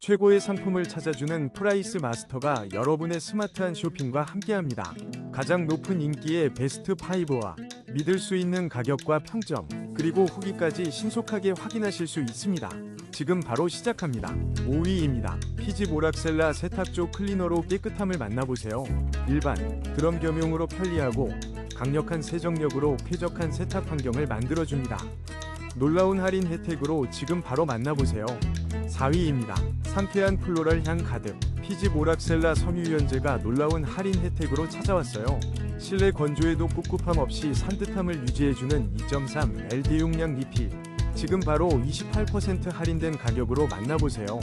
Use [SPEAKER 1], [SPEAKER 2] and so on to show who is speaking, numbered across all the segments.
[SPEAKER 1] 최고의 상품을 찾아주는 프라이스 마스터가 여러분의 스마트한 쇼핑과 함께합니다. 가장 높은 인기의 베스트 5와 믿을 수 있는 가격과 평점, 그리고 후기까지 신속하게 확인하실 수 있습니다. 지금 바로 시작합니다. 5위입니다. 피지 모락셀라 세탁조 클리너로 깨끗함을 만나보세요. 일반, 드럼 겸용으로 편리하고 강력한 세정력으로 쾌적한 세탁 환경을 만들어줍니다. 놀라운 할인 혜택으로 지금 바로 만나보세요. 4위입니다. 상쾌한 플로럴 향 가득 피지 모락셀라 섬유유연제가 놀라운 할인 혜택으로 찾아왔어요. 실내 건조에도 꿉꿉함 없이 산뜻함을 유지해주는 2.3 LD 용량 리필 지금 바로 28% 할인된 가격으로 만나보세요.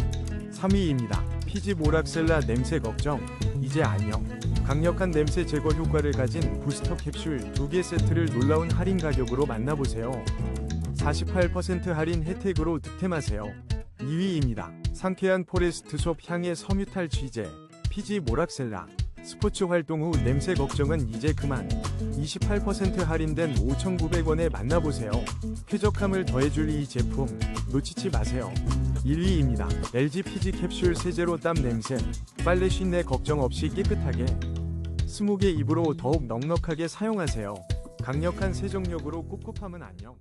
[SPEAKER 1] 3위입니다. 피지 모락셀라 냄새 걱정 이제 안녕 강력한 냄새 제거 효과를 가진 부스터 캡슐 2개 세트를 놀라운 할인 가격으로 만나보세요. 48% 할인 혜택으로 득템하세요. 2위입니다. 상쾌한 포레스트 숲 향의 섬유탈 취재 피지 모락셀라 스포츠 활동 후 냄새 걱정은 이제 그만 28% 할인된 5,900원에 만나보세요. 쾌적함을 더해줄 이 제품 놓치지 마세요. 1위입니다. LG 피지 캡슐 세제로 땀 냄새 빨래 쉰내 걱정 없이 깨끗하게 스무개 입으로 더욱 넉넉하게 사용하세요. 강력한 세정력으로 꿉꿉함은 안녕.